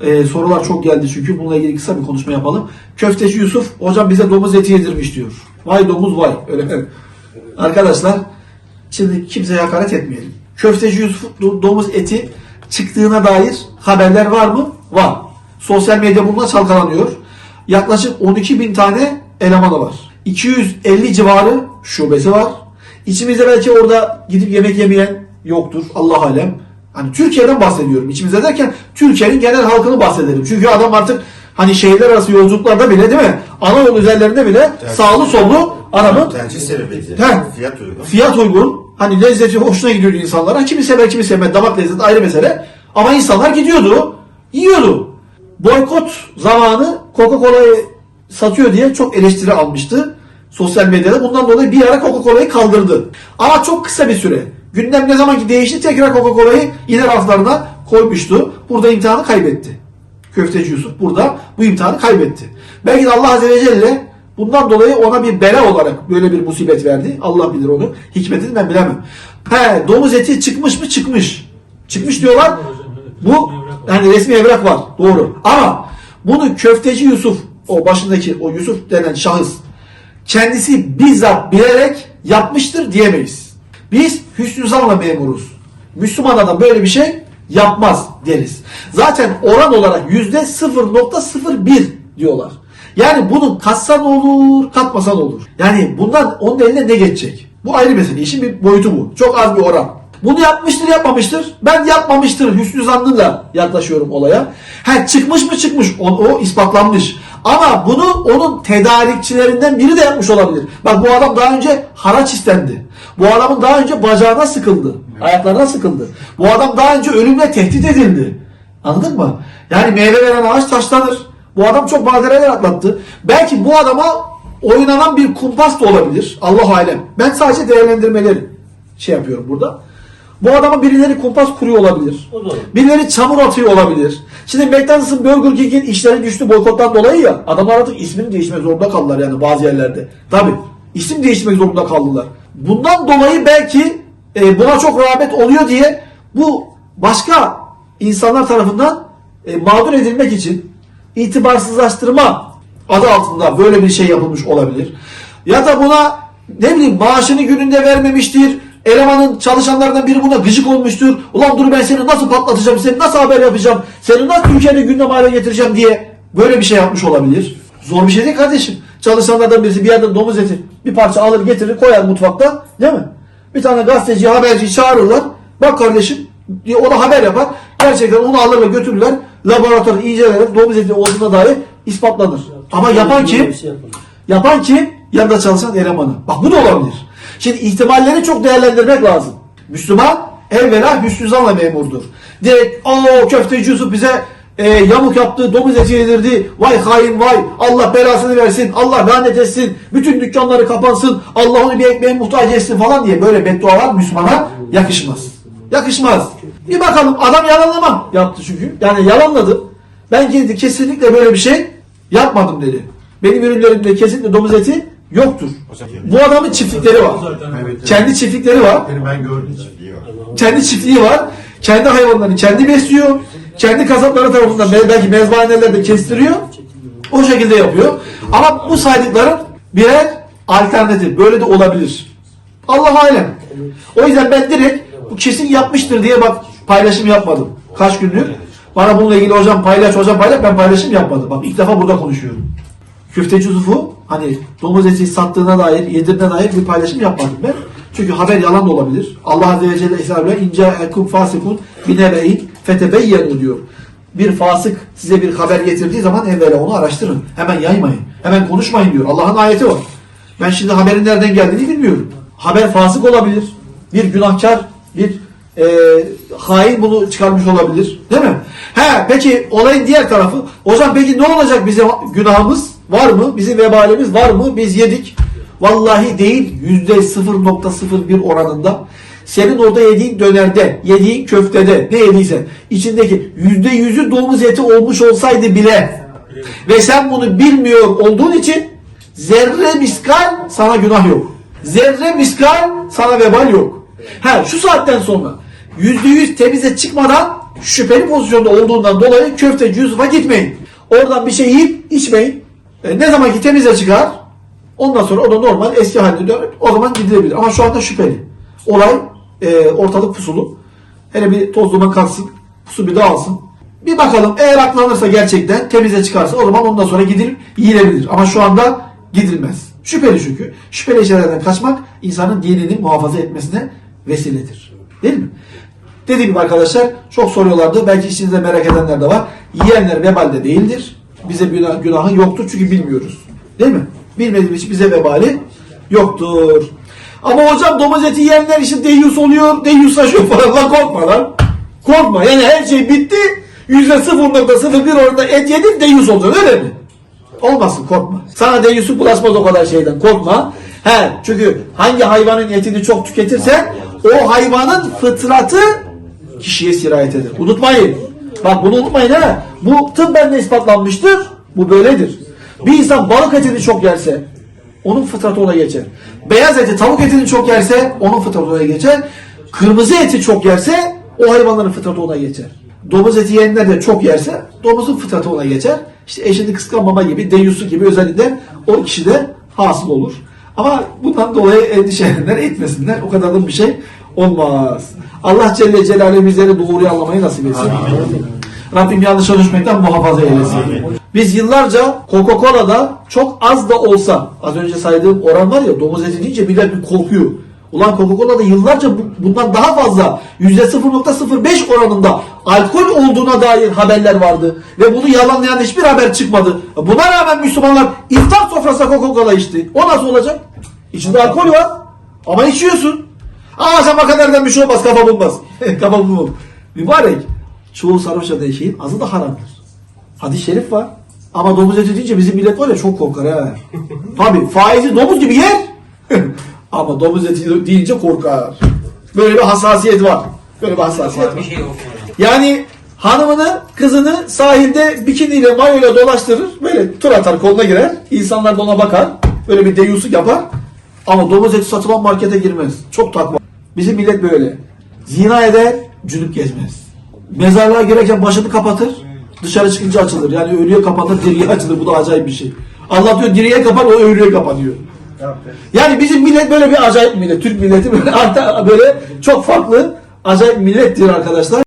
Ee, sorular çok geldi çünkü bununla ilgili kısa bir konuşma yapalım. Köfteci Yusuf hocam bize domuz eti yedirmiş diyor. Vay domuz vay. Öyle mi? Arkadaşlar şimdi kimseye hakaret etmeyelim. Köfteci Yusuf do- domuz eti çıktığına dair haberler var mı? Var. Sosyal medya bununla çalkalanıyor. Yaklaşık 12 bin tane elemanı var. 250 civarı şubesi var. İçimizde belki orada gidip yemek yemeyen yoktur. Allah alem. Hani Türkiye'den bahsediyorum. İçimizde derken Türkiye'nin genel halkını bahsedelim. Çünkü adam artık hani şehirler arası yolculuklarda bile değil mi? Ana yol üzerlerinde bile sağlı sollu adamın Tercih sebebi. Fiyat uygun. fiyat uygun. Hani lezzeti hoşuna gidiyor insanlara. Kimi sever kimi sevmez. Damak lezzeti ayrı mesele. Ama insanlar gidiyordu. Yiyordu. Boykot zamanı Coca-Cola'yı satıyor diye çok eleştiri almıştı. Sosyal medyada. Bundan dolayı bir ara Coca-Cola'yı kaldırdı. Ama çok kısa bir süre. Gündem ne zaman ki değişti tekrar Coca-Cola'yı yine raflarına koymuştu. Burada imtihanı kaybetti. Köfteci Yusuf burada bu imtihanı kaybetti. Belki de Allah Azze ve Celle bundan dolayı ona bir bela olarak böyle bir musibet verdi. Allah bilir onu. Hikmetini ben bilemem. He, domuz eti çıkmış mı? Çıkmış. Çıkmış diyorlar. Bu yani resmi evrak var. Doğru. Ama bunu köfteci Yusuf o başındaki o Yusuf denen şahıs kendisi bizzat bilerek yapmıştır diyemeyiz. Biz hüsnü zanla memuruz. Müslüman adam böyle bir şey yapmaz deriz. Zaten oran olarak yüzde 0.01 diyorlar. Yani bunu katsan olur, katmasan olur. Yani bundan onun eline ne geçecek? Bu ayrı mesele. İşin bir boyutu bu. Çok az bir oran. Bunu yapmıştır yapmamıştır. Ben yapmamıştır hüsnü zannıyla yaklaşıyorum olaya. Ha çıkmış mı çıkmış. O, o ispatlanmış. Ama bunu onun tedarikçilerinden biri de yapmış olabilir. Bak bu adam daha önce haraç istendi. Bu adamın daha önce bacağına sıkıldı. Ayaklarına sıkıldı. Bu adam daha önce ölümle tehdit edildi. Anladın mı? Yani meyve veren ağaç taşlanır. Bu adam çok badireler atlattı. Belki bu adama oynanan bir kumpas da olabilir. Allah alem. Ben sadece değerlendirmeleri şey yapıyorum burada. Bu adama birileri kumpas kuruyor olabilir. O. Birileri çamur atıyor olabilir. Şimdi McDonald's'ın Burger King'in işleri düştü boykottan dolayı ya. Adamlar artık ismini değiştirmek zorunda kaldılar yani bazı yerlerde. Tabi isim değiştirmek zorunda kaldılar. Bundan dolayı belki e, buna çok rağbet oluyor diye bu başka insanlar tarafından e, mağdur edilmek için itibarsızlaştırma adı altında böyle bir şey yapılmış olabilir. Ya da buna ne bileyim maaşını gününde vermemiştir. Elemanın çalışanlardan biri buna gıcık olmuştur. Ulan dur ben seni nasıl patlatacağım, seni nasıl haber yapacağım, seni nasıl Türkiye'de gündem hale getireceğim diye böyle bir şey yapmış olabilir. Zor bir şey değil kardeşim. Çalışanlardan birisi bir yerden domuz eti bir parça alır getirir koyar mutfakta değil mi? Bir tane gazeteci, haberci çağırırlar. Bak kardeşim diye o da haber yapar. Gerçekten onu alırlar götürürler. Laboratuvar incelerler. Domuz eti olduğuna dair ispatlanır. Ama yapan kim? Şey. Yapan kim? Yanında çalışan elemanı. Bak bu da olabilir. Şimdi ihtimalleri çok değerlendirmek lazım. Müslüman evvela hüsnü zanla memurdur. Direkt o köfteci Yusuf bize e, yamuk yaptı, domuz eti yedirdi. Vay hain vay. Allah belasını versin. Allah lanet etsin. Bütün dükkanları kapansın. Allah onu bir ekmeğe muhtaç etsin falan diye böyle beddualar Müslümana yakışmaz. Yakışmaz. Bir bakalım adam yalanlama yaptı çünkü. Yani yalanladı. Ben kesinlikle böyle bir şey yapmadım dedi. Benim ürünlerimde kesinlikle domuz eti yoktur. Bu adamın çiftlikleri var. Evet, Kendi çiftlikleri var. Benim ben gördüm. Kendi çiftliği var. Kendi hayvanlarını kendi besliyor. Kendi kasapları tarafından bel- belki mezbanelerde kestiriyor. O şekilde yapıyor. Ama bu saydıklarım birer alternatif. Böyle de olabilir. Allah alem. O yüzden ben direkt bu kesin yapmıştır diye bak paylaşım yapmadım. Kaç gündür. Bana bununla ilgili hocam paylaş hocam paylaş ben paylaşım yapmadım. Bak ilk defa burada konuşuyorum. Köfteci Yusuf'u hani domuz eti sattığına dair, yedirdiğine dair bir paylaşım yapmadım ben. Çünkü haber yalan da olabilir. Allah Azze ve Celle hesabıyla ince ekum fasikun binebeyin fetebeyyenu diyor. Bir fasık size bir haber getirdiği zaman evvela onu araştırın. Hemen yaymayın. Hemen konuşmayın diyor. Allah'ın ayeti var. Ben şimdi haberin nereden geldiğini bilmiyorum. Haber fasık olabilir. Bir günahkar, bir e, hain bunu çıkarmış olabilir. Değil mi? He peki olayın diğer tarafı. Hocam peki ne olacak bize günahımız var mı? Bizim vebalimiz var mı? Biz yedik. Vallahi değil yüzde 0.01 oranında senin orada yediğin dönerde, yediğin köftede ne yediysen içindeki yüzde yüzü domuz eti olmuş olsaydı bile ve sen bunu bilmiyor olduğun için zerre miskal sana günah yok. Zerre miskal sana vebal yok. Ha şu saatten sonra yüzde yüz temize çıkmadan şüpheli pozisyonda olduğundan dolayı köfteci Yusuf'a gitmeyin. Oradan bir şey yiyip içmeyin. E, ne zaman ki temize çıkar ondan sonra o da normal eski haline dönüp o zaman gidilebilir. Ama şu anda şüpheli. Olay e, ortalık pusulu. Hele bir toz duman kalksın. Pusu bir dağılsın. Bir bakalım eğer aklanırsa gerçekten temize çıkarsa o zaman ondan sonra gidilip yiyilebilir. Ama şu anda gidilmez. Şüpheli çünkü. Şüpheli şeylerden kaçmak insanın dinini muhafaza etmesine vesiledir. Değil mi? Dediğim gibi arkadaşlar çok soruyorlardı. Belki içinizde merak edenler de var. Yiyenler vebalde değildir. Bize günah, günahı yoktur çünkü bilmiyoruz. Değil mi? Bilmediğimiz için bize vebali yoktur. Ama hocam domuz eti yiyenler işte deyyus oluyor, deyyuslaşıyor falan. Lan korkma lan. Korkma. Yani her şey bitti. %0.01 orada et yedin deyyus olacaksın öyle mi? Olmasın korkma. Sana deyyusu bulaşmaz o kadar şeyden korkma. He çünkü hangi hayvanın etini çok tüketirsen o hayvanın fıtratı kişiye sirayet eder. Unutmayın. Bak bunu unutmayın ha. Bu tıbben de ispatlanmıştır. Bu böyledir. Bir insan balık etini çok yerse onun fıtratı ona geçer. Beyaz eti, tavuk etini çok yerse onun fıtratı ona geçer. Kırmızı eti çok yerse o hayvanların fıtratı ona geçer. Domuz eti yiyenler de çok yerse domuzun fıtratı ona geçer. İşte eşini kıskanmama gibi, deyyusu gibi özellikle o kişide hasıl olur. Ama bundan dolayı endişelenenler etmesinler. O kadar da bir şey olmaz. Allah Celle Celaluhu bizleri doğruyu anlamayı nasip etsin. Rabbim yanlışa düşmekten muhafaza eylesin. Biz yıllarca Coca-Cola'da çok az da olsa az önce saydığım oran var ya domuz eti deyince millet bir korkuyor. Ulan Coca-Cola'da yıllarca bu- bundan daha fazla %0.05 oranında alkol olduğuna dair haberler vardı. Ve bunu yalanlayan hiçbir haber çıkmadı. Buna rağmen Müslümanlar iftar sofrasında Coca-Cola içti. O nasıl olacak? İçinde alkol var. Ama içiyorsun. Baka nereden bir şey olmaz kafa bulmaz. kafa bulmaz. Mübarek. Çoğu sarhoş eden şeyin azı da haramdır. Hadis-i şerif var. Ama domuz eti deyince bizim millet var ya çok korkar ha. Tabi faizi domuz gibi yer. Ama domuz eti deyince korkar. Böyle bir hassasiyet var. Böyle bir hassasiyet var. şey. Yani hanımını, kızını sahilde bikiniyle, mayoyla dolaştırır. Böyle tur atar, koluna girer. İnsanlar da ona bakar. Böyle bir deyusuk yapar. Ama domuz eti satılan markete girmez. Çok takva. Bizim millet böyle. Zina eder, cünüp gezmez. Mezarlığa girerken başını kapatır. Dışarı çıkınca açılır. Yani ölüye kapatır, diriye açılır. Bu da acayip bir şey. Allah diyor diriye kapat, o ölüye kapanıyor. Yani bizim millet böyle bir acayip millet. Türk milleti böyle, böyle çok farklı, acayip millettir arkadaşlar.